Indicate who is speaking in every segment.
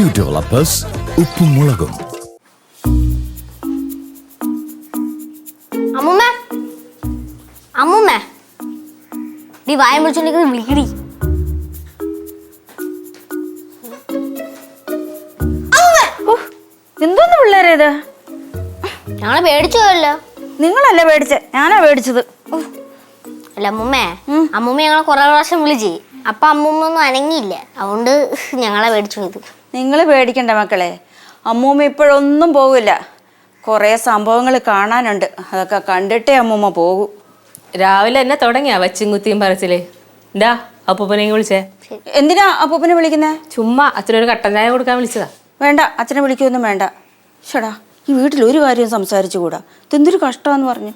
Speaker 1: Q developers ഉപ്പും മുളകും.
Speaker 2: അമ്മൂമ്മ. അമ്മൂമ്മ. നീ വായം വിളിച്ചോണ്ടിരിക്കുന്നത് വിളിക്കടി.
Speaker 3: എന്തോന്ന് പിള്ളേരെ ഇത്?
Speaker 2: ഞങ്ങളെ പേടിച്ചതല്ലോ
Speaker 3: നിങ്ങളല്ലേ പേടിച്ച ഞാനാ പേടിച്ചത്
Speaker 2: അല്ല അമ്മൂമ്മേ. അമ്മൂമ്മ ഞങ്ങളെ കുറെ പ്രാവശ്യം വിളിച്ച്. അപ്പൊ അമ്മൂമ്മ ഒന്നും അനങ്ങിയില്ല. അതുകൊണ്ട് ഞങ്ങളെ പേടിച്ചു പോയത്.
Speaker 3: നിങ്ങൾ പേടിക്കണ്ട മക്കളെ. അമ്മൂമ്മ ഇപ്പോഴൊന്നും പോകില്ല കുറേ സംഭവങ്ങൾ കാണാനുണ്ട്. അതൊക്കെ കണ്ടിട്ടേ അമ്മൂമ്മ പോകൂ.
Speaker 4: രാവിലെ എന്നെ തുടങ്ങിയ വച്ചും കുത്തിയും പറച്ചിൽ? എന്താ അപ്പൂപ്പനെയും വിളിച്ചേ.
Speaker 3: എന്തിനാ അപ്പൂപ്പനെ വിളിക്കുന്നേ?
Speaker 4: ചുമ്മാ അച്ഛനൊരു കട്ടൻ ചായ കൊടുക്കാൻ വിളിച്ചതാ.
Speaker 3: വേണ്ട അച്ഛനെ വിളിക്കൊന്നും വേണ്ട. ഷടാ ഈ വീട്ടിൽ ഒരു കാര്യവും സംസാരിച്ചുകൂടാ? ഇതെന്തൊരു കഷ്ടമാന്ന് പറഞ്ഞു.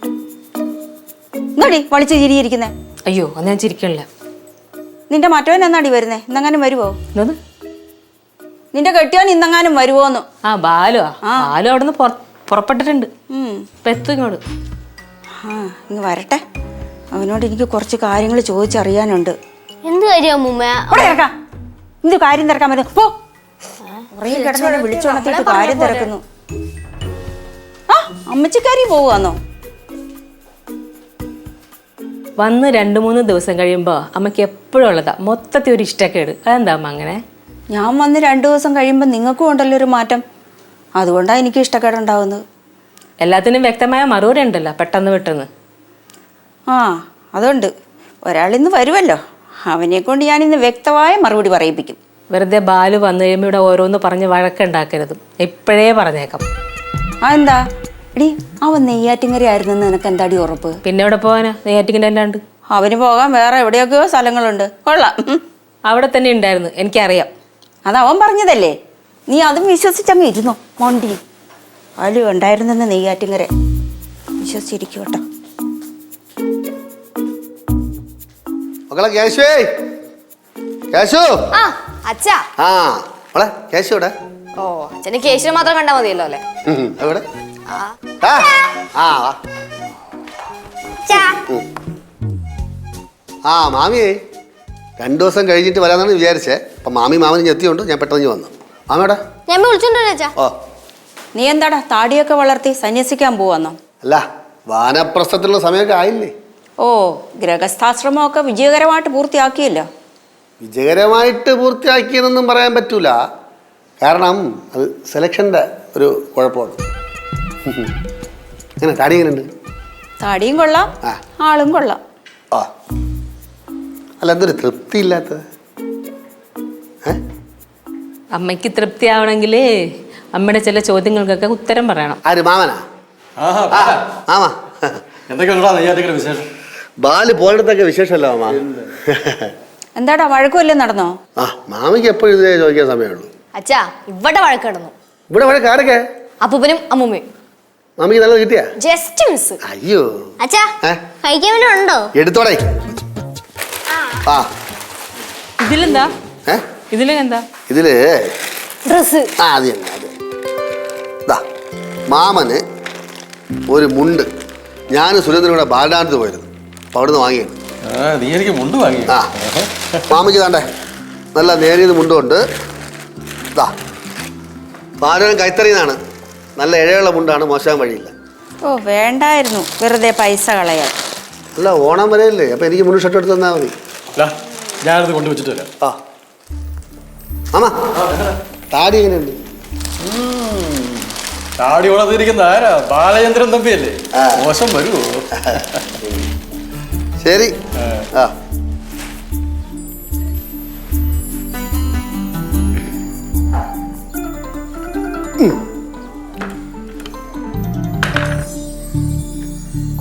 Speaker 3: എന്നാടി വളിച്ച് ചിരിയിരിക്കുന്നേ.
Speaker 4: അയ്യോ അന്ന് ഞാൻ ചിരിക്കണില്ല.
Speaker 3: നിന്റെ മറ്റവൻ എന്നാടി വരുന്നേ? ഇന്നങ്ങനെ വരുവോ?
Speaker 4: എന്തോന്ന്
Speaker 3: നിന്റെ കെട്ടിയോ ഇന്നെങ്ങാനും വരുവോന്ന്.
Speaker 4: ആ ബാലു. ബാലു അവിടെ നിന്ന് പുറപ്പെട്ടിട്ടുണ്ട്. ഇപ്പൊ എത്തും ഇങ്ങോട്ട്
Speaker 3: ആ ഇങ്ങ് വരട്ടെ. അവനോട് എനിക്ക് കുറച്ച് കാര്യങ്ങൾ ചോദിച്ചറിയാനുണ്ട്.
Speaker 2: എന്ത് കാര്യം അമ്മൂമ്മ?
Speaker 3: എന്ത് കാര്യം തിരക്കാൻ പറ്റും പോ. കാര്യം തിരക്കുന്നു. ആ അമ്മച്ചിക്കാരി പോവാന്നോ
Speaker 4: വന്ന് രണ്ട് മൂന്ന് ദിവസം കഴിയുമ്പോൾ അമ്മയ്ക്ക് എപ്പോഴും ഉള്ളതാ. മൊത്തത്തിൽ ഒരു ഇഷ്ടക്കേട്. അതെന്താ അമ്മ അങ്ങനെ?
Speaker 3: ഞാൻ വന്ന് രണ്ടു ദിവസം കഴിയുമ്പോൾ നിങ്ങൾക്കും ഉണ്ടല്ലോ ഒരു മാറ്റം. അതുകൊണ്ടാണ് എനിക്ക് ഇഷ്ടക്കേടുണ്ടാവുന്നത്.
Speaker 4: എല്ലാത്തിനും വ്യക്തമായ മറുപടി ഉണ്ടല്ലോ പെട്ടെന്ന് പെട്ടെന്ന്.
Speaker 3: ആ അതുണ്ട്. ഒരാളിന്ന് വരുമല്ലോ. അവനെ കൊണ്ട് ഞാൻ ഇന്ന് വ്യക്തമായ മറുപടി പറയിപ്പിക്കും.
Speaker 4: വെറുതെ ബാലു വന്നു കഴിയുമ്പോൾ ഇവിടെ ഓരോന്ന് പറഞ്ഞ് വഴക്കുണ്ടാക്കരുത്. ഇപ്പോഴേ പറഞ്ഞേക്കാം.
Speaker 3: ആ എന്താ? എടി അവൻ നെയ്യാറ്റിങ്ങരി ആയിരുന്നെന്ന് നിനക്ക് എന്താടി ഉറപ്പ്?
Speaker 4: പിന്നെ ഇവിടെ പോകാനാ നെയ്യാറ്റിങ്ങിന്റെ അല്ലാണ്ട്.
Speaker 3: അവന് പോകാൻ വേറെ എവിടെയൊക്കെയോ സ്ഥലങ്ങളുണ്ട്. കൊള്ളാം.
Speaker 4: അവിടെ തന്നെ ഉണ്ടായിരുന്നു. എനിക്കറിയാം.
Speaker 3: അത് അവൻ പറഞ്ഞതല്ലേ? നീ അതും വിശ്വസിച്ചങ്ങ് ഇരുന്നോ മോണ്ടി. ആലു ഉണ്ടായിരുന്നെന്ന് നെയ്യാറ്റിങ്കര വിശ്വസിച്ചിരിക്കും കേട്ടോ
Speaker 5: മക്കളെ കേശുവേ. കേശു.
Speaker 6: ആ അച്ഛാ.
Speaker 5: ആ മോളെ കേശു ഇവിടെ
Speaker 6: ഓ അച്ഛന് കേശുവിനെ മാത്രം കണ്ടാ മതിയല്ലോ അല്ലേ?
Speaker 5: ഉം, എവിടെ? ആ. ആ വാ. ആ മാമിയേ. രണ്ടു ദിവസം കഴിഞ്ഞിട്ട് വരാന്നാണ് വിചാരിച്ചേ. അപ്പം മാമി മാമനും എത്തിയോണ്ട് ഞാൻ പെട്ടെന്ന് വന്നു. മാമിയുടെ
Speaker 2: ഞാൻ വിളിച്ചോണ്ടോ
Speaker 5: ഓ.
Speaker 3: നീ എന്താടാ താടിയൊക്കെ വളർത്തി സന്യസിക്കാൻ പോവാന്നോ?
Speaker 5: അല്ല വാനപ്രസ്ഥത്തിലുള്ള സമയമൊക്കെ ആയില്ലേ?
Speaker 3: ഓ ഗ്രഹസ്ഥാശ്രമമൊക്കെ വിജയകരമായിട്ട് പൂർത്തിയാക്കിയല്ലോ.
Speaker 5: വിജയകരമായിട്ട് പൂർത്തിയാക്കിയെന്നൊന്നും പറയാൻ പറ്റൂല. കാരണം അത് സെലക്ഷന്റെ ഒരു കുഴപ്പമാണ്. എങ്ങനെ താടി എങ്ങനെയുണ്ട്?
Speaker 3: താടിയും കൊള്ളാം ആളും കൊള്ളാം.
Speaker 5: ആ. അല്ല എന്തൊരു തൃപ്തി ഇല്ലാത്തത്
Speaker 4: അമ്മയ്ക്ക് തൃപ്തിയാവണമെങ്കിൽ അമ്മയുടെ ചില ചോദ്യങ്ങൾക്കൊക്കെ ഉത്തരം പറയണം.
Speaker 5: ആര് മാമനാ? മാമ.
Speaker 7: നെയ്യാറ്റിക്കര വിശേഷം?
Speaker 5: ബാൽ പോയിടത്തൊക്കെ വിശേഷമല്ലോ മാമ.
Speaker 3: എന്താടാ വഴക്കുമല്ലേ നടന്നോ?
Speaker 5: ആ മാമിക്ക് എപ്പോഴും ഇതേ ചോദിക്കാൻ സമയമുള്ളൂ.
Speaker 6: അച്ഛാ ഇവിടെ വഴക്ക് നടന്നു.
Speaker 5: ഇവിടെ വഴക്ക് ആരൊക്കെ?
Speaker 6: അപ്പൂപ്പനും അമ്മൂമ്മയും.
Speaker 5: മാമിക്ക് നല്ലത് കിട്ടിയാ?
Speaker 6: ജസ്റ്റ് മിസ്
Speaker 5: അയ്യോ.
Speaker 2: അച്ഛാ? കഴിക്കാൻ വേണ്ടി ഉണ്ടോ
Speaker 5: എടുത്തോടെ. ആ.
Speaker 4: ഇതിലെന്താ? ഇതിലെന്താ?
Speaker 5: ഇതിൽ
Speaker 6: ഡ്രസ്
Speaker 5: ആ അത് തന്നെ അതെ ദാ മാമന് ഒരു മുണ്ട്. ഞാൻ സുരേന്ദ്രൻ കൂടെ ബാലനാഥത്ത് പോയിരുന്നു. അപ്പോൾ അവിടുന്ന് വാങ്ങിയത്.
Speaker 7: ആ, നീ എനിക്ക് മുണ്ട് വാങ്ങി.
Speaker 5: ആ. മാമിക്ക് കണ്ടേ നല്ല നേരിയത് മുണ്ടുണ്ട്. ഇതാ പാലനം കൈത്തറിയുന്നതാണ്. നല്ല ഇഴയുള്ള മുണ്ടാണ് മോശം വഴിയില്ല.
Speaker 3: ഓ വേണ്ടായിരുന്നു. വെറുതെ പൈസ കളയാൻ.
Speaker 5: അല്ല ഓണം വരെയല്ലേ? അപ്പം എനിക്ക് മുണ്ട് ഷർട്ട് എടുത്ത് തന്നാൽ മതി.
Speaker 7: ഞാനത് കൊണ്ടുവച്ചിട്ട് വരാം.
Speaker 5: ആ. മാമ താടി എങ്ങനെയുണ്ട്?
Speaker 7: താടി വളർന്നിരിക്കുന്ന ആരാ? ബാലചന്ദ്രൻ തമ്പിയല്ലേ? മോശം വരുമോ
Speaker 5: ശരി. ആ.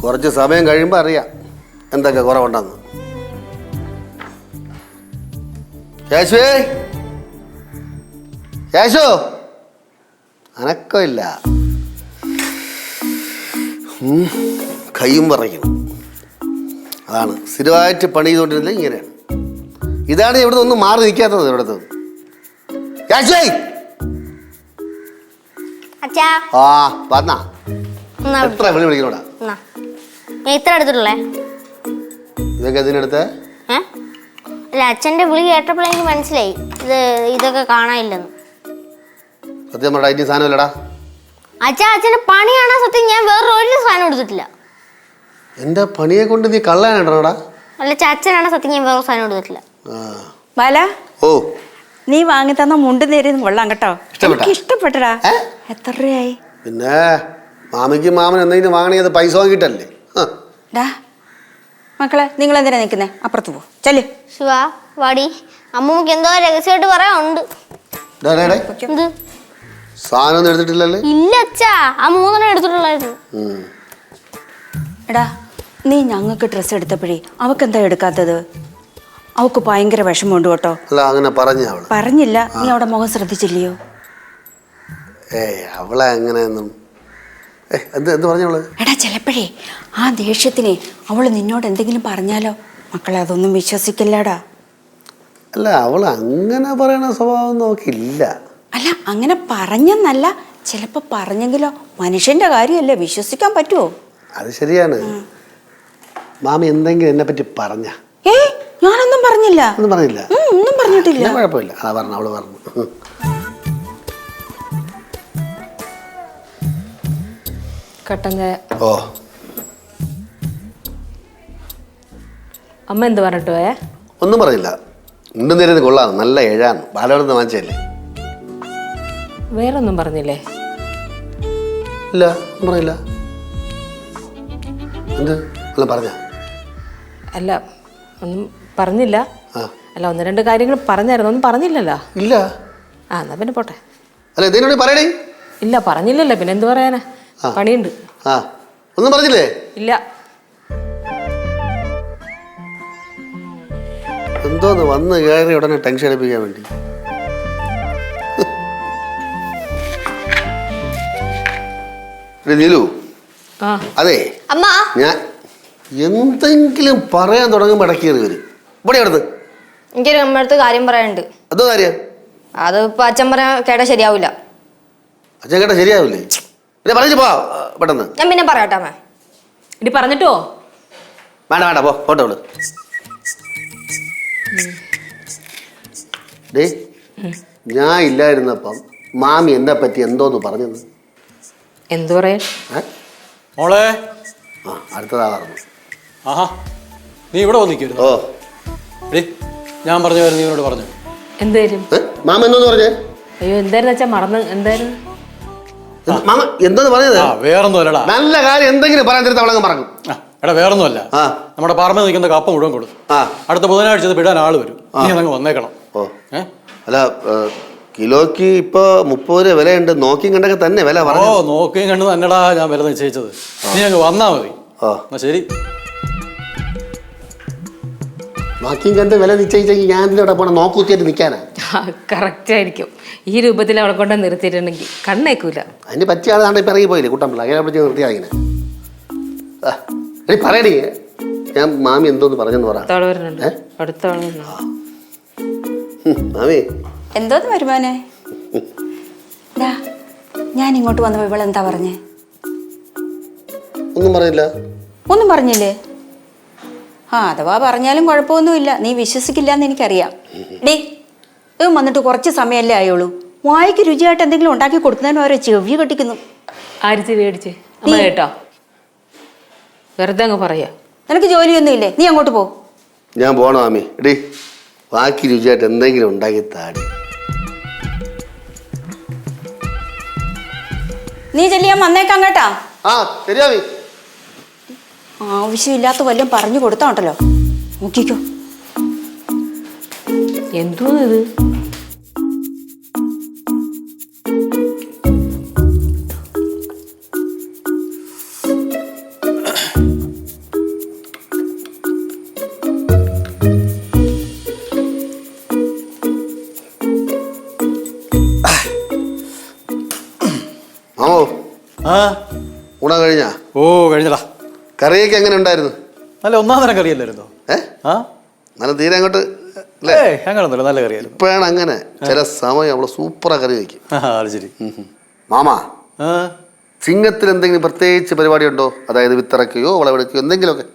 Speaker 5: കുറച്ച് സമയം കഴിയുമ്പോൾ അറിയാം എന്തൊക്കെ കുറവുണ്ടെന്ന്. കേശുവേ. കേശു? അനക്കമില്ല. കയ്യും പറയും അതാണ്. സ്ഥിരമായിട്ട് പണി ചെയ്തുകൊണ്ടിരുന്നത് ഇങ്ങനെയാണ്. ഇതാണ് ഇവിടെ ഒന്നും മാറി നിൽക്കാത്തത് ഇവിടുത്തെ
Speaker 2: അച്ഛന്റെ
Speaker 5: ആ വന്നാ. എത്ര വിളി വിളിക്കണോടാ?
Speaker 2: എടുത്തിട്ടുള്ളേ?
Speaker 5: ഇതൊക്കെ
Speaker 2: അല്ല അച്ഛന്റെ വിളി കേട്ടപ്പോൾ എനിക്ക് മനസ്സിലായി. ഇത് ഇതൊക്കെ കാണാനില്ലെന്ന്.
Speaker 5: സത്യം പറഞ്ഞ ഡയറ്റിംഗ് സാധനമല്ലടാ.
Speaker 2: അച്ഛാ അച്ഛന് പണിയാണ് സത്യം? ഞാൻ വേറെ ഒരു സാധനം എടുത്തിട്ടില്ല.
Speaker 5: എന്റെ പണിയെ കൊണ്ട് നീ കള്ളാനാണോടാ
Speaker 2: അല്ല അച്ഛാ അച്ഛനാണ് സത്യം? ഞാൻ വേറെ സാധനം എടുത്തിട്ടില്ല.
Speaker 5: ആ.
Speaker 3: ബാല
Speaker 5: ഓ.
Speaker 3: നീ വാങ്ങി തന്ന മുണ്ട് നേരിയത് കൊള്ളാം കേട്ടോ.
Speaker 5: ഇഷ്ടപ്പെട്ടോ?
Speaker 3: എനിക്ക് ഇഷ്ടപ്പെട്ടടാ? എത്ര രൂപയായി
Speaker 5: പിന്നെ മാമിക്ക് മാമൻ എന്തെങ്കിലും വാങ്ങണത് അത് പൈസ വാങ്ങിയിട്ടല്ലേ?
Speaker 3: ഡാ മക്കളെ നിങ്ങൾ എന്തിനാ നിൽക്കുന്നേ? അപ്പുറത്ത് പോ. ചെല്ല്.
Speaker 2: ശിവ വാടി. അമ്മൂമ്മക്ക് എന്തോ രഹസ്യമായിട്ട് പറയാനുണ്ട്. എന്ത്?
Speaker 5: സാധനം എടുത്തിട്ടില്ലല്ലേ?
Speaker 2: ഇല്ല അച്ഛാ ആ മൂന്നെണ്ണം എടുത്തിട്ടുള്ളായിരുന്നു.
Speaker 3: എടാ നീ ഞങ്ങൾക്ക് ഡ്രസ്സ് എടുത്തപ്പോഴേ അവക്ക് എന്താ എടുക്കാത്തത്? അവക്ക് ഭയങ്കര വിഷമമുണ്ട് കേട്ടോ.
Speaker 5: അല്ല അങ്ങനെ പറഞ്ഞ അവൾ.
Speaker 3: പറഞ്ഞില്ല. നീ അവിടെ മുഖം ശ്രദ്ധിച്ചില്ലയോ?
Speaker 5: ഏയ് അവളെ അങ്ങനെയൊന്നും ഏ എന്ത് എന്ത് പറഞ്ഞവൾ
Speaker 3: എടാ ചിലപ്പോഴേ ആ ദേഷ്യത്തിനെ അവൾ നിന്നോട് എന്തെങ്കിലും പറഞ്ഞാലോ? മക്കളെ അതൊന്നും വിശ്വസിക്കില്ലടാ.
Speaker 5: അല്ല അവൾ അങ്ങനെ പറയണ സ്വഭാവം നോക്കില്ല
Speaker 3: അല്ല അങ്ങനെ പറഞ്ഞെന്നല്ല ചിലപ്പോൾ പറഞ്ഞെങ്കിലോ മനുഷ്യന്റെ കാര്യമല്ലേ വിശ്വസിക്കാൻ പറ്റുമോ
Speaker 5: അത് ശരിയാണ്. മാമി എന്തെങ്കിലും എന്നെ പറ്റി പറഞ്ഞ?
Speaker 3: ഏ ഞാനൊന്നും പറഞ്ഞില്ല.
Speaker 5: ഒന്നും പറഞ്ഞില്ല.
Speaker 3: ഒന്നും പറഞ്ഞിട്ടില്ല.
Speaker 5: കുഴപ്പമില്ല. അതാ പറഞ്ഞു അവൾ പറഞ്ഞു. ഉം.
Speaker 4: കട്ടൻ ചായ.
Speaker 5: ഓ.
Speaker 4: അമ്മ എന്ത് പറഞ്ഞിട്ട് പോയേ?
Speaker 5: ഒന്നും പറഞ്ഞില്ല. മുണ്ടും നേരം കൊള്ളാം. നല്ല ഏഴാന്ന് ബാലോടന്ന് വാങ്ങിച്ചല്ലേ
Speaker 4: വേറെ ഒന്നും പറഞ്ഞില്ലേ?
Speaker 5: ഇല്ല പറയില്ല എന്ത്? അല്ല പറഞ്ഞ.
Speaker 4: അല്ല ഒന്നും പറഞ്ഞില്ല.
Speaker 5: ആ.
Speaker 4: അല്ല ഒന്ന് രണ്ട് കാര്യങ്ങൾ പറഞ്ഞായിരുന്നു ഒന്നും പറഞ്ഞില്ലല്ലോ.
Speaker 5: ഇല്ല.
Speaker 4: ആ എന്നാ പിന്നെ പോട്ടെ.
Speaker 5: അല്ല എന്തിനോട് പറയണേ?
Speaker 4: ഇല്ല പറഞ്ഞില്ലല്ലോ പിന്നെ എന്ത് പറയാനാ? പണിയുണ്ട്.
Speaker 5: ആ. ഒന്നും പറഞ്ഞില്ലേ?
Speaker 4: ഇല്ല.
Speaker 5: എന്തോന്ന് വന്ന് കയറി ഉടനെ ടെൻഷൻ അടിപ്പിക്കാൻ വേണ്ടി? നീലു. അതെ.
Speaker 6: അമ്മ.
Speaker 5: ഞാൻ എന്തെങ്കിലും പറയാൻ തുടങ്ങി ഇടയ്ക്ക് കയറി വരും. ഇവിടെ അടുത്ത്
Speaker 6: എനിക്കൊരു അമ്മടുത്ത് കാര്യം പറയാനുണ്ട്.
Speaker 5: എന്തോ കാര്യം?
Speaker 6: അത് ഇപ്പൊ അച്ഛൻ പറയാൻ കേട്ടാ ശരിയാവില്ല
Speaker 5: അച്ഛൻ കേട്ടാ ശരിയാവില്ലേ? പിന്നെ പറഞ്ഞു പോ പെട്ടെന്ന്.
Speaker 6: ഞാൻ പിന്നെ പറയാട്ടാ അമ്മ.
Speaker 4: ഇനി പറഞ്ഞിട്ടോ?
Speaker 5: വേണ്ട വേണ്ട പോ ഫോട്ടോ വിൾ ഡേ ഞാൻ ഇല്ലായിരുന്നപ്പം മാമി എന്നെ പറ്റി എന്തോന്ന് പറഞ്ഞത്
Speaker 4: എന്തു പറയാൻ
Speaker 7: മോളെ?
Speaker 5: ആ
Speaker 7: ആഹാ നീ ഇവിടെ വന്നിക്കരുത്
Speaker 5: ഓ.
Speaker 7: എടി ഞാൻ പറഞ്ഞ കാര്യം നീ എന്നോട് പറഞ്ഞു.
Speaker 4: എന്തായാലും
Speaker 5: ഏ? മാമ എന്തോന്ന് പറഞ്ഞേ?
Speaker 4: അയ്യോ എന്തായിരുന്നു വെച്ചാ മറന്ന് എന്തായിരുന്നു?
Speaker 5: എന്ത്- മാമ എന്തോന്ന് പറഞ്ഞത്?
Speaker 7: ആ വേറൊന്നും അല്ലടാ
Speaker 5: നല്ല കാര്യം എന്തെങ്കിലും പറയാൻ തരുത്ത അവളങ്ങ് മറക്കും
Speaker 7: ആ, എടാ വേറൊന്നുമല്ല.
Speaker 5: ആ.
Speaker 7: നമ്മുടെ പറമ്പ് നിൽക്കുന്ന കപ്പ മുഴുവൻ കൊടുത്തു.
Speaker 5: ആ.
Speaker 7: അടുത്ത ബുധനാഴ്ച ഇത് വിടാൻ ആൾ വരും. നീ അതങ്ങ് വന്നേക്കണം.
Speaker 5: ഓ.
Speaker 7: ഏ?
Speaker 5: അല്ല ഏ, കിലോയ്ക്ക് ഇപ്പൊ മുപ്പത് രൂപ വിലയുണ്ട്. നോക്കിയും കണ്ടൊക്കെ തന്നെ വില
Speaker 7: ഓ
Speaker 5: പറഞ്ഞു?
Speaker 7: നോക്കുകയും കണ്ടു തന്നെടാ ഞാൻ വില നിശ്ചയിച്ചത്. നീ അങ്ങ് വന്നാ മതി.
Speaker 5: ആ.
Speaker 7: എന്നാ ശരി.
Speaker 5: നോക്കിയും കണ്ട് വില നിശ്ചയിച്ചെങ്കിൽ ഞാൻ ഇതിന്റെ പോണ? നോക്കൂത്തിയായിട്ട് നിൽക്കാനാ.
Speaker 4: കറക്റ്റ് ആയിരിക്കും. ഈ രൂപത്തിൽ അവളെ കൊണ്ട് നിർത്തിയിട്ടുണ്ടെങ്കിൽ കണ്ണേക്കൂല.
Speaker 5: അതിന് പറ്റിയ ആളാണ്ട് ഇപ്പം ഇറങ്ങി പോയില്ലേ? കുട്ടമ്പിള്ള അങ്ങനെ പിടിച്ച് നിർത്തിയാ ഇങ്ങനെ. ആ, എടി പറയടി. ഞാൻ മാമി എന്തോന്ന് പറഞ്ഞെന്ന് പറ.
Speaker 4: അടുത്തവൾ വരുന്നുണ്ട്.
Speaker 5: ഏ?
Speaker 4: അടുത്തവൾ വരുന്നുണ്ട്.
Speaker 5: ഉം, മാമി.
Speaker 3: എന്തോന്ന് വരുമാനെ? ഞാൻ ഇങ്ങോട്ട് വന്നപ്പോ വന്നപ്പോൾ എന്താ പറഞ്ഞേ?
Speaker 5: ഒന്നും പറഞ്ഞില്ല.
Speaker 3: ഒന്നും പറഞ്ഞില്ലേ? ആ അഥവാ പറഞ്ഞാലും കുഴപ്പമൊന്നുമില്ല. നീ വിശ്വസിക്കില്ല എന്ന് എനിക്കറിയാം ഡേ ഇത് വന്നിട്ട് കുറച്ച് സമയമല്ലേ ആയുള്ളൂ? വായിക്ക് രുചിയായിട്ട് എന്തെങ്കിലും ഉണ്ടാക്കി കൊടുക്കുന്നതിന് ഓരോ ചെവി കെട്ടിക്കുന്നു.
Speaker 4: ആരിച്ച് മേടിച്ച്? അമ്മ കേട്ടോ. വെറുതെ അങ്ങ് പറയാ.
Speaker 3: നിനക്ക് ജോലിയൊന്നുമില്ലേ? നീ അങ്ങോട്ട് പോ.
Speaker 5: ഞാൻ പോണോ ആമി? എടി ബാക്കി രുചിയായിട്ട് എന്തെങ്കിലും ഉണ്ടാക്കി താടി.
Speaker 3: നീ ചെല്ലിയാൻ വന്നേക്കാം കേട്ടാ.
Speaker 5: ആ
Speaker 3: ആവശ്യമില്ലാത്ത വല്ലതും പറഞ്ഞു കൊടുത്തോട്ടല്ലോ നോക്കിക്കോ.
Speaker 4: എന്തോന്ന്
Speaker 5: കറിയൊക്കെ എങ്ങനെ ഉണ്ടായിരുന്നു?
Speaker 7: നല്ല ഒന്നാം തരം
Speaker 5: കളിയല്ലായിരുന്നു?
Speaker 7: ആ?
Speaker 5: നല്ല തീരെ അങ്ങോട്ട് അല്ലേ?
Speaker 7: അങ്ങനൊന്നുമില്ല നല്ല കറിയായിരുന്നു
Speaker 5: ഇപ്പോഴാണ് അങ്ങനെ. ചില സമയം അവൾ സൂപ്പറാ കറി വയ്ക്കും
Speaker 7: ആ അത് ശരി.
Speaker 5: മാമാ
Speaker 7: ആ?
Speaker 5: ചിങ്ങത്തിൽ എന്തെങ്കിലും പ്രത്യേകിച്ച് പരിപാടി ഉണ്ടോ? അതായത് വിത്തിറക്കുകയോ വിളവെടുക്കുകയോ എന്തെങ്കിലുമൊക്കെ?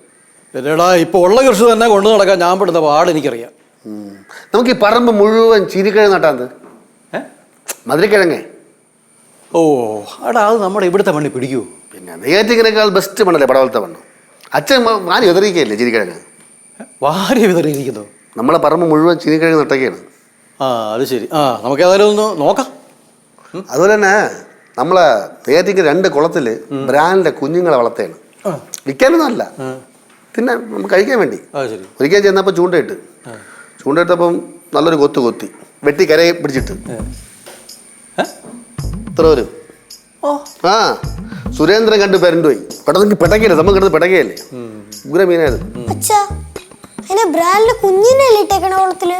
Speaker 7: എടാ ഇപ്പൊ ഉള്ള കൃഷി തന്നെ കൊണ്ടു നടക്കാൻ ഞാൻ പെടുന്ന പാട് എനിക്കറിയാം.
Speaker 5: ഉം. നമുക്ക് ഈ പറമ്പ് മുഴുവൻ ചീനിക്കിഴങ്ങ് നട്ടാന്ന്
Speaker 7: ഏ?
Speaker 5: മധുരക്കിഴങ്ങേ?
Speaker 7: ഓ എടാ അത് നമ്മുടെ ഇവിടുത്തെ മണ്ണി പിടിക്കൂ.
Speaker 5: പിന്നെ നെയ്യാറ്റിങ്ങിനേക്കാൾ ബെസ്റ്റ് മണ്ണല്ലേ പടവലത്തെ മണ്ണ്? അച്ഛൻ വാരി വിതറിയിക്കല്ലേ ചിരിക്കിഴങ്ങ്
Speaker 7: വാരി വിതറിയിരിക്കുന്നു.
Speaker 5: നമ്മളെ പറമ്പ് മുഴുവൻ ചിരിക്കിഴങ്ങ് നട്ടൊക്കെയാണ്.
Speaker 7: ആ അത് ശരി. ആ നമുക്ക് ഏതായാലും ഒന്ന് നോക്കാം.
Speaker 5: അതുപോലെ തന്നെ നമ്മളെ നെയ്യാറ്റിക്ക് രണ്ട് കുളത്തിൽ ബ്രാൻഡിന്റെ കുഞ്ഞുങ്ങളെ വളർത്തുകയാണ്. വിൽക്കാനൊന്നും അല്ല. പിന്നെ നമുക്ക് കഴിക്കാൻ വേണ്ടി. ഒരിക്കൽ ചെന്നപ്പോൾ ചൂണ്ടയിട്ട്. ചൂണ്ടയിട്ടപ്പം നല്ലൊരു കൊത്ത് കൊത്തി. വെട്ടി കരയെ പിടിച്ചിട്ട്? ഇത്ര
Speaker 7: വരും.
Speaker 5: ആ. സുരേന്ദ്രൻ കണ്ട് പെരണ്ടുപോയി പെട്ടെന്ന് പെട്ടക്കയില്ലേ നമ്മൾ കിടന്ന് പെട്ടക്കയല്ലേ ഉഗ്ര മീനായിരുന്നു
Speaker 2: അച്ഛാ അതിനെ ബ്രാൻഡിൽ കുഞ്ഞിനല്ലേ ഇട്ടേക്കണ കുളത്തിൽ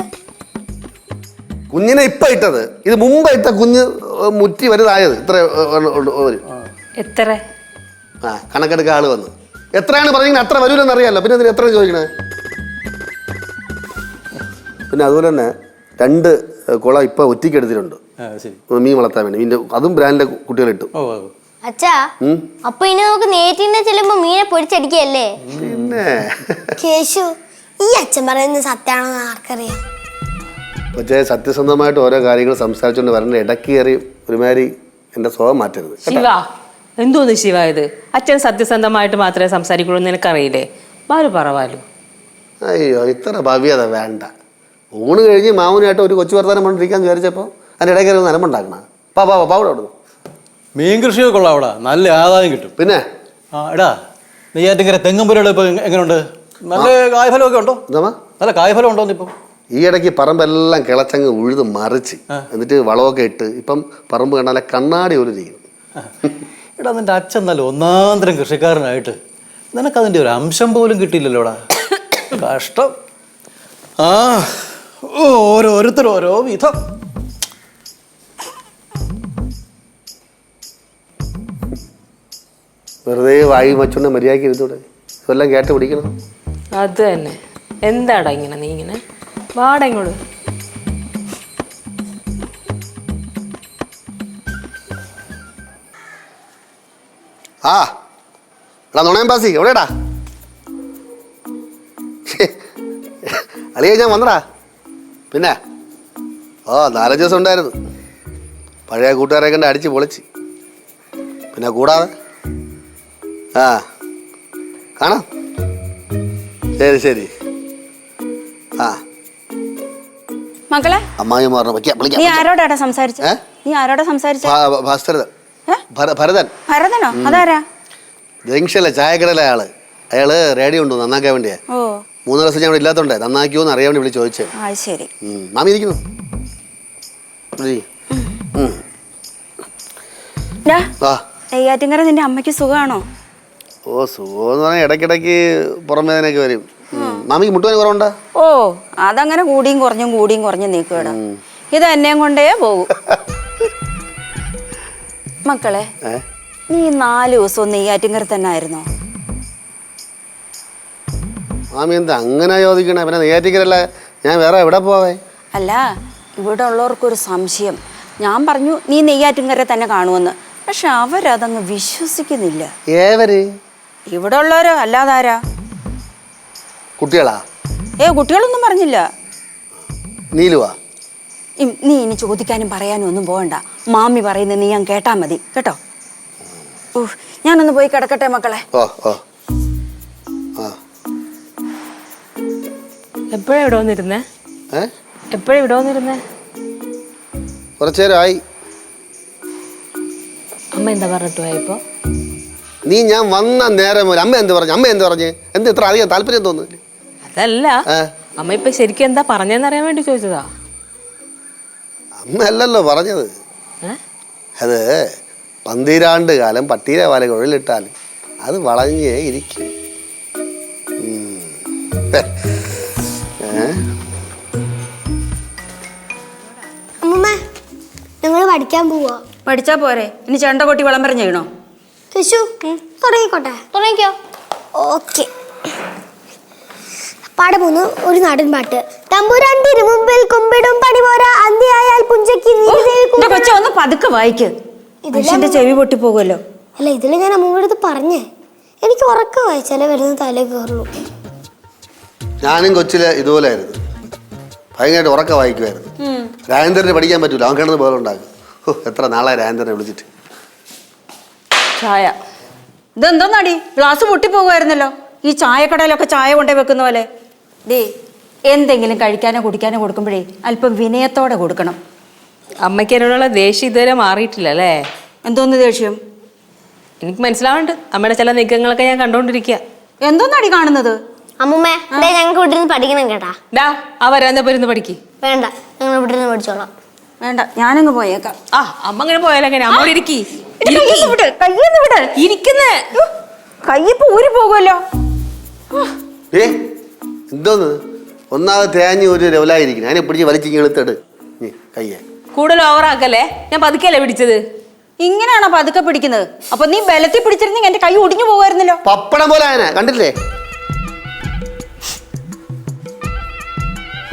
Speaker 5: കുഞ്ഞിനെ ഇപ്പൊ ഇട്ടത് ഇത് മുമ്പ് ഇട്ട കുഞ്ഞ് മുറ്റി വലുതായത് ഇത്ര
Speaker 4: എത്ര
Speaker 5: ആ കണക്കെടുക്ക ആൾ വന്ന് എത്രയാണ് പറയുന്നത് അത്ര വരൂലെന്ന് അറിയാലോ പിന്നെ അതിന് എത്ര ചോദിക്കണേ പിന്നെ അതുപോലെ തന്നെ രണ്ട് കുളം ഇപ്പൊ ഒറ്റയ്ക്ക്
Speaker 7: എടുത്തിട്ടുണ്ട് ശരി
Speaker 5: മീൻ വളർത്താൻ വേണ്ടി മീന്റെ അതും ബ്രാൻഡിലെ കുട്ടികളിട്ടു.
Speaker 2: അച്ഛാ അപ്പൊ ഇനി നമുക്ക് നേറ്റിന്റെ ചെല്ലുമ്പോ മീനെ പൊരിച്ചടിക്കല്ലേ
Speaker 5: പിന്നെ?
Speaker 2: കേശു ഈ അച്ഛൻ പറയുന്നത് സത്യാണെന്ന് ആർക്കറിയാം?
Speaker 5: പക്ഷേ സത്യസന്ധമായിട്ട് ഓരോ കാര്യങ്ങൾ സംസാരിച്ചുകൊണ്ട് വരണ്ട ഇടയ്ക്ക് കയറി ഒരുമാതിരി എന്റെ സ്വഭാവം മാറ്റരുത്.
Speaker 4: ശിവ എന്തോന്ന് ശിവ ഇത്? അച്ഛൻ സത്യസന്ധമായിട്ട് മാത്രമേ സംസാരിക്കുള്ളൂ എന്ന് നിനക്കറിയില്ലേ? ബാലു പറവാലു
Speaker 5: അയ്യോ ഇത്ര ഭവ്യത വേണ്ട. ഊണ് കഴിഞ്ഞ് മാമൂനായിട്ട് ഒരു കൊച്ചു വർത്താനം കൊണ്ടിരിക്കാൻ വിചാരിച്ചപ്പോൾ അതിന്റെ ഇടയ്ക്ക് കയറി നരമ്പുണ്ടാക്കണ പാ പാ പാ അവിടെ അവിടുന്ന്
Speaker 7: മീൻ കൃഷിയൊക്കെ കൊള്ളാം അവിടെ. നല്ല ആദായം കിട്ടും.
Speaker 5: പിന്നെ?
Speaker 7: ആ എടാ നെയ്യാറ്റിങ്കര തെങ്ങുംപുരകൾ ഇപ്പൊ എങ്ങ- എങ്ങനെയുണ്ട്? നല്ല കായ്ഫലമൊക്കെ ഉണ്ടോ?
Speaker 5: എന്താ
Speaker 7: നല്ല കായ്ഫലം ഉണ്ടോന്ന് ഇപ്പം
Speaker 5: ഈ ഇടയ്ക്ക് പറമ്പെല്ലാം കിളച്ചങ്ങ് ഉഴുത് മറിച്ച് എന്നിട്ട് വളമൊക്കെ ഇട്ട് ഇപ്പം പറമ്പ് കണ്ടാലെ കണ്ണാടി ഒരു ചെയ്യും
Speaker 7: എടാ നിന്റെ അച്ഛൻ നല്ല ഒന്നാന്തരം കൃഷിക്കാരനായിട്ട്. നിനക്കതിന്റെ ഒരു അംശം പോലും കിട്ടിയില്ലല്ലോടാ കഷ്ടം. ആ ഓരോരുത്തരും ഓരോ വിധം.
Speaker 5: വെറുതെ വായി വച്ചുകൊണ്ട് മര്യാദയ്ക്ക് ഇരുന്നൂടെ ഇതെല്ലാം കേട്ട് പിടിക്കണം.
Speaker 4: അത് തന്നെ. എന്താടാ ഇങ്ങനെ നീ ഇങ്ങനെ? വാടാ ഇങ്ങോട്ട്.
Speaker 5: ആ എടാ നുണയം പാസി എവിടെടാ അളിയ ഞാൻ വന്നടാ. പിന്നെ? ഓ നാലഞ്ച് ദിവസം ഉണ്ടായിരുന്നു. പഴയ കൂട്ടുകാരെ കണ്ട് അടിച്ച് പൊളിച്ച്. പിന്നെ കൂടാതെ? ആ. കാണാം? ശരി ശരി. ആ.
Speaker 3: മക്കളെ?
Speaker 5: അമ്മായി പറഞ്ഞു വിളിക്കാം
Speaker 3: നീ
Speaker 5: വിളിക്കാം.
Speaker 3: ആരോടാടാ സംസാരിച്ചത്
Speaker 5: ഏ?
Speaker 3: നീ ആരോടാ സംസാരിച്ചത്
Speaker 5: ഭാ- ഭാസ്കരൻ
Speaker 3: ഏ?
Speaker 5: ഭര- ഭരതൻ.
Speaker 3: ഭരതനോ? അതാരാ?
Speaker 5: ജംഗ്ഷനിലെ ചായക്കടയിലെ ആൾ. അയാൾ റേഡിയോ ഉണ്ടോ നന്നാക്കാൻ വേണ്ടിയാ.
Speaker 3: ഓ.
Speaker 5: മൂന്ന് ദിവസം ഞാൻ ഇവിടെ ഇല്ലാത്തോണ്ടേ നന്നാക്കിയോ എന്ന് അറിയാൻ വേണ്ടി വിളിച്ച് ചോദിച്ചേ.
Speaker 3: ആ ശരി.
Speaker 5: ഉം. മാമി ഇരിക്കുന്നു. വിളി. ഉം.
Speaker 3: ഡാ,
Speaker 5: ആ.
Speaker 3: നെയ്യാറ്റിൻകര നിന്റെ അമ്മയ്ക്ക് സുഖമാണോ
Speaker 5: ഓ സുഖം പറഞ്ഞാൽ ഇടയ്ക്കിടയ്ക്ക് പുറമേനൊക്കെ വരും. മാമിക്ക് മുട്ടുവേന കുറവുണ്ടോ?
Speaker 3: ഓ അതങ്ങനെ കൂടിയും കുറഞ്ഞും കൂടിയും കുറഞ്ഞും നീക്കുകയാണ് ഇത് എന്നെയും കൊണ്ടേ പോകും. മക്കളെ നീ നാല് ദിവസം നെയ്യാറ്റിങ്കര തന്നെ ആയിരുന്നോ?
Speaker 5: മാമി എന്താ അങ്ങനെ ചോദിക്കണേ? പിന്നെ നെയ്യാറ്റിങ്കരല്ല ഞാൻ വേറെ എവിടെ പോവേ?
Speaker 3: അല്ല ഇവിടെ ഉള്ളവർക്കൊരു സംശയം. ഞാൻ പറഞ്ഞു നീ നെയ്യാറ്റിൻകര തന്നെ കാണുമെന്ന്. പക്ഷെ അവരതങ്ങ് വിശ്വസിക്കുന്നില്ല.
Speaker 5: ഏവര്?
Speaker 3: ഇവിടെ ഉള്ളവരോ അല്ലാതാരാ?
Speaker 5: കുട്ടികളാ?
Speaker 3: ഏ കുട്ടികളൊന്നും പറഞ്ഞില്ല.
Speaker 5: നീലുവാ?
Speaker 3: നീ ഇനി ചോദിക്കാനും പറയാനും ഒന്നും പോകണ്ട മാമി പറയുന്നത് നീ ഞാൻ കേട്ടാ മതി. കേട്ടോ? ഓ ഞാനൊന്ന് പോയി കിടക്കട്ടെ മക്കളെ.
Speaker 4: എപ്പോഴാ ഇവിടെ വന്നിരുന്നേ? എപ്പോഴാ ഇവിടെ വന്നിരുന്നേ?
Speaker 5: കുറച്ചു
Speaker 4: അമ്മ എന്താ പറഞ്ഞിട്ട് പോയപ്പോ
Speaker 5: നീ ഞാൻ വന്ന നേരം മുതൽ അമ്മ എന്ത് പറഞ്ഞു? അമ്മ എന്ത് പറഞ്ഞു? എന്ത് ഇത്ര അധികം താല്പര്യം തോന്നുന്നില്ല
Speaker 4: അതല്ല. അമ്മ ഇപ്പൊ ശരിക്കും എന്താ പറഞ്ഞെന്നറിയാൻ വേണ്ടി ചോദിച്ചതാ?
Speaker 5: അമ്മ അല്ലല്ലോ പറഞ്ഞത്? അത് പന്തിരാണ്ട് കാലം പട്ടീരെ വാല കുഴലിട്ടാലും അത് വളഞ്ഞേ ഇരിക്കും.
Speaker 2: ഞങ്ങൾ പഠിക്കാൻ പോവാ?
Speaker 3: പഠിച്ചാ പോരെ. ഇനി ചെണ്ട കൊട്ടി വിളംബരം ചെയ്യണോ
Speaker 2: കേശു തുടങ്ങിക്കോട്ടെ. തുടങ്ങിക്കോ. ഓക്കെ. പാടമൂന്ന് ഒരു നാടൻ പാട്ട്. തമ്പുരാൻ തിരുമുമ്പിൽ കുമ്പിടും പണി പോരാ അന്തിയായാൽ പുഞ്ചയ്ക്ക്.
Speaker 3: കൊച്ചു ഒന്ന് പതുക്കെ വായിക്ക്. മനുഷ്യന്റെ ചെവി പൊട്ടി പോകുമല്ലോ.
Speaker 2: അല്ല ഇതിൽ ഞാൻ അമ്മൂടെ പറഞ്ഞേ. എനിക്ക് ഉറക്കം വായിച്ചാലേ വരുന്ന തലേ കയറുള്ളൂ
Speaker 5: ഞാനും കൊച്ചിൽ ഇതുപോലെയായിരുന്നു ഭയങ്കരമായിട്ട് ഉറക്കം വായിക്കുമായിരുന്നു. രാജേന്ദ്രനെ പഠിക്കാൻ പറ്റൂല അവൻ കിടന്ന് ബോധം ഉണ്ടാക്കും. എത്ര നാളായി രാജേന്ദ്രനെ വിളിച്ചിട്ട്.
Speaker 4: ചായ.
Speaker 3: ഇതെന്തോന്നാടി? ഗ്ലാസ് പൊട്ടിപ്പോകുമായിരുന്നല്ലോ. ഈ ചായക്കടയിലൊക്കെ ചായ കൊണ്ടേ വെക്കുന്ന പോലെ. ദേ എന്തെങ്കിലും കഴിക്കാനോ കുടിക്കാനോ കൊടുക്കുമ്പോഴേ അല്പം വിനയത്തോടെ കൊടുക്കണം.
Speaker 4: അമ്മയ്ക്ക് എന്നോടുള്ള ദേഷ്യം ഇതുവരെ മാറിയിട്ടില്ല അല്ലേ?
Speaker 3: എന്തോന്ന് ദേഷ്യം?
Speaker 4: എനിക്ക് മനസ്സിലാവുന്നുണ്ട്. അമ്മയുടെ ചില നീക്കങ്ങളൊക്കെ ഞാൻ കണ്ടോണ്ടിരിക്കുക
Speaker 3: എന്തോന്നാടി കാണുന്നത്?
Speaker 2: അമ്മൂമ്മേ ദേ ഞങ്ങൾക്ക് ഇവിടെ നിന്ന് പഠിക്കണം കേട്ടാ.
Speaker 4: ഡാ ആ വരാൻ പോയിരുന്ന് പഠിക്ക്.
Speaker 2: വേണ്ട ഞങ്ങൾ ഇവിടെ നിന്ന് പഠിച്ചോളാം.
Speaker 3: വേണ്ട ഞാനങ്ങ് പോയേക്കാം.
Speaker 4: ആ അമ്മ അങ്ങനെ പോയാലോ എങ്ങനെ? അമ്മ ഇവിടെ ഇരിക്കി.
Speaker 3: എടി, കയ്യൊന്ന് വിട്, കയ്യൊന്ന് വിട്.
Speaker 4: ഇരിക്കുന്നേ.
Speaker 3: കയ്യിപ്പോ ഊരി പോകുമല്ലോ.
Speaker 5: ഏ എന്തോന്ന്? ഒന്നാമത് തേഞ്ഞ് ഒരു ലെവലായിരിക്കണം അതിനെ പിടിച്ച് വലിച്ചിങ്ങി എടുത്തിട്ട് നീ കയ്യെ.
Speaker 4: കൂടുതൽ ഓവറാക്കല്ലേ ഞാൻ പതുക്കെയല്ലേ പിടിച്ചത്?
Speaker 3: ഇങ്ങനെയാണോ പതുക്കെ പിടിക്കുന്നത്? അപ്പൊ നീ ബലത്തിൽ പിടിച്ചിരുന്നെങ്കിൽ എന്റെ കൈ ഒടിഞ്ഞു പോകുമായിരുന്നല്ലോ.
Speaker 5: പപ്പടം പോലെ ആയനെ കണ്ടില്ലേ?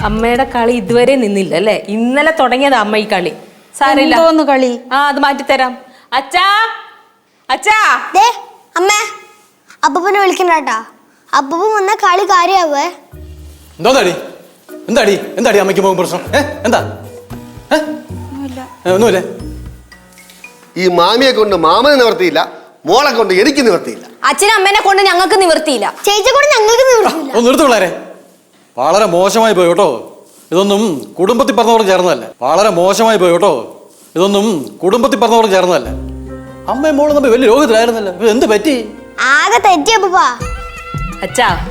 Speaker 4: അമ്മയുടെ കളി ഇതുവരെ നിന്നില്ല അല്ലേ? ഇന്നലെ തുടങ്ങിയത് അമ്മ ഈ കളി. സാരില്ല
Speaker 3: എന്തോന്ന് കളി?
Speaker 4: ആ അത് മാറ്റിത്തരാം. അച്ഛാ! അച്ഛാ!
Speaker 2: ദേ അമ്മേ. അപ്പൂപ്പനെ വിളിക്കണ്ട കേട്ടാ അപ്പൂപ്പൻ വന്ന കളി കാര്യാവേ.
Speaker 7: എന്തോന്നാടി? എന്താടി? എന്താടി അമ്മയ്ക്ക് പോകും പ്രശ്നം? ഏ? എന്താ? ഏ? ഏ, ഒന്നുമില്ലേ?
Speaker 5: ഈ മാമിയെ കൊണ്ട് മാമന് നിവർത്തിയില്ല മോളെ കൊണ്ട് എനിക്ക് നിവർത്തിയില്ല.
Speaker 6: അച്ഛനും അമ്മേനെ കൊണ്ട് ഞങ്ങൾക്ക് നിവർത്തിയില്ല.
Speaker 2: ചേച്ചി കൊണ്ട് ഞങ്ങൾക്ക് നിവർത്തിയില്ല.
Speaker 7: ഒന്ന് നിർത്ത് പിള്ളേരെ. വളരെ മോശമായി പോയി കേട്ടോ. ഇതൊന്നും കുടുംബത്തിൽ പറഞ്ഞവർക്ക് ചേർന്നതല്ല. വളരെ മോശമായി പോയി കേട്ടോ. ഇതൊന്നും കുടുംബത്തിൽ പറഞ്ഞവർക്ക് ചേർന്നതല്ല. അമ്മയും മോളും തമ്മിൽ വലിയ രോഗത്തിലായിരുന്നല്ലോ. ഇത് എന്ത് പറ്റി?
Speaker 2: ആകെ തെറ്റിയ
Speaker 4: അച്ഛാ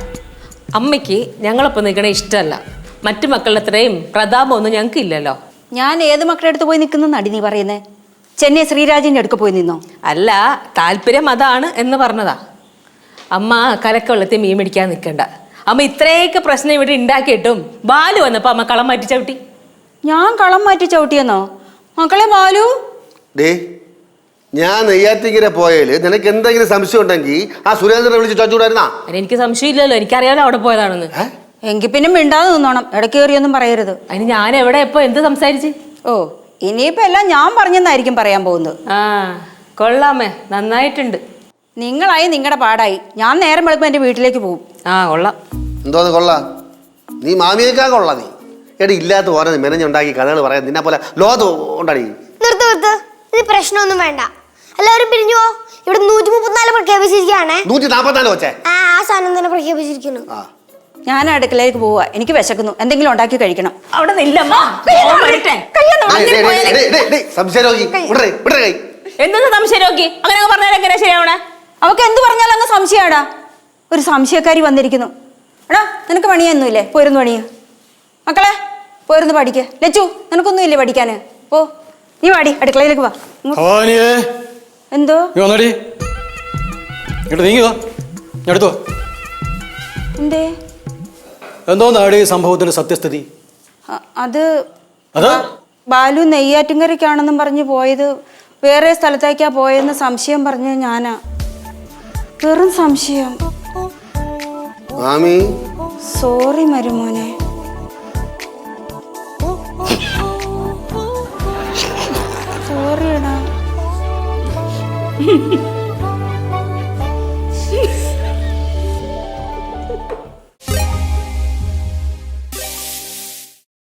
Speaker 4: അമ്മയ്ക്ക് ഞങ്ങളൊപ്പം നിൽക്കണ ഇഷ്ടമല്ല. മറ്റു മക്കളുടെ അത്രയും പ്രതാപമൊന്നും ഞങ്ങൾക്ക് ഇല്ലല്ലോ.
Speaker 3: ഞാൻ ഏത് മക്കളുടെ അടുത്ത് പോയി നിൽക്കുന്ന നടി നീ പറയുന്നേ? ചെന്നൈ ശ്രീരാജിന്റെ അടുക്ക പോയി നിന്നോ?
Speaker 4: അല്ല താല്പര്യം അതാണ് എന്ന് പറഞ്ഞതാ. അമ്മ കലക്കവെള്ളത്തിൽ മീൻ പിടിക്കാൻ നിൽക്കണ്ട. അമ്മ ഇത്രയൊക്കെ പ്രശ്നം ഇവിടെ ഉണ്ടാക്കിയിട്ടും ബാലു വന്നപ്പോ അമ്മ കളം മാറ്റി ചവിട്ടി.
Speaker 3: ഞാൻ കളം മാറ്റി ചവിട്ടിയെന്നോ? മക്കളെ ബാലു?
Speaker 5: ഡേ ഞാൻ നെയ്യാറ്റിങ്കര പോയാൽ നിനക്ക് എന്തെങ്കിലും സംശയം ഉണ്ടെങ്കിൽ ആ സുരേന്ദ്രനെ വിളിച്ച് ചോദിച്ചുകൂടായിരുന്നാ
Speaker 4: അതിന് എനിക്ക് സംശയമില്ലല്ലോ എനിക്കറിയാലോ അവിടെ പോയതാണെന്ന്.
Speaker 3: എങ്കിൽ പിന്നെ മിണ്ടാതെ നിന്നോണം. ഇടയ്ക്ക് കയറിയൊന്നും പറയരുത്.
Speaker 4: അതിന് ഞാൻ എവിടെ എപ്പോ എന്ത് സംസാരിച്ച്?
Speaker 3: ഓ ഇനിയിപ്പോ എല്ലാം ഞാൻ പറഞ്ഞെന്നായിരിക്കും പറയാൻ പോകുന്നത്.
Speaker 4: ആ കൊള്ളാമേ നന്നായിട്ടുണ്ട്.
Speaker 3: നിങ്ങളായി നിങ്ങളുടെ പാടായി. ഞാൻ നേരം വെളുപ്പം എന്റെ വീട്ടിലേക്ക് പോകും.
Speaker 4: ആ കൊള്ളാം.
Speaker 5: എന്തോന്ന് കൊള്ളാം? നീ മാമിയേക്കാ കൊള്ളാം നീ. എടി ഇല്ലാത്ത ഓരോ മെനഞ്ഞുണ്ടാക്കി കഥകൾ പറയാൻ നിന്നെ പോലെ ലോകത്ത് ഉണ്ടാടി.
Speaker 2: നിർത്ത് നിർത്ത്. ഇത് പ്രശ്നമൊന്നും വേണ്ട. എല്ലാവരും പിരിഞ്ഞു പോ. ഇവിടെ നൂറ്റി മുപ്പത്തിനാല് പ്രഖ്യാപിച്ചിരിക്കുകയാണേ.
Speaker 5: നൂറ്റി നാപ്പത്തിനാല് വെച്ചേ?
Speaker 2: ആ ആ സാധനം തന്നെ പ്രഖ്യാപിച്ചിരിക്കുന്നു.
Speaker 5: ആ.
Speaker 3: ഞാൻ അടുക്കളയിലേക്ക് പോവാ. എനിക്ക് വിശക്കുന്നു. എന്തെങ്കിലും ഉണ്ടാക്കി കഴിക്കണം.
Speaker 4: അവിടെ നില്ലമ്മ
Speaker 5: സംശയരോഗി.
Speaker 4: എന്തെന്ന് സംശയം നോക്കി അങ്ങനെ പറഞ്ഞാൽ എങ്ങനെ ശരിയാവണേ?
Speaker 3: അവക്ക് എന്ത് പറഞ്ഞാലും അങ്ങ് സംശയമാടാ. ഒരു സംശയക്കാരി വന്നിരിക്കുന്നു. എടാ നിനക്ക് പണിയൊന്നുമില്ലേ? പോയിരുന്നു പണിയ മക്കളെ പോയിരുന്നു പഠിക്ക്. ലച്ചു നിനക്കൊന്നുമില്ലേ പഠിക്കാന് പോ. നീ പാടി അടുക്കളയിലേക്ക് വാ. എന്തോ? എന്തേ?
Speaker 7: എന്തോ ഈ സംഭവത്തിന്റെ സത്യസ്ഥിതി? അത്
Speaker 3: ബാലു നെയ്യാറ്റിൻകരയ്ക്കാണെന്നും പറഞ്ഞു പോയത്. വേറെ സ്ഥലത്തേക്കാ പോയെന്ന് സംശയം പറഞ്ഞ് ഞാനാ. വെറും സംശയം.
Speaker 5: മാമി.
Speaker 3: സോറി മരുമോനെ. സോറിയടാ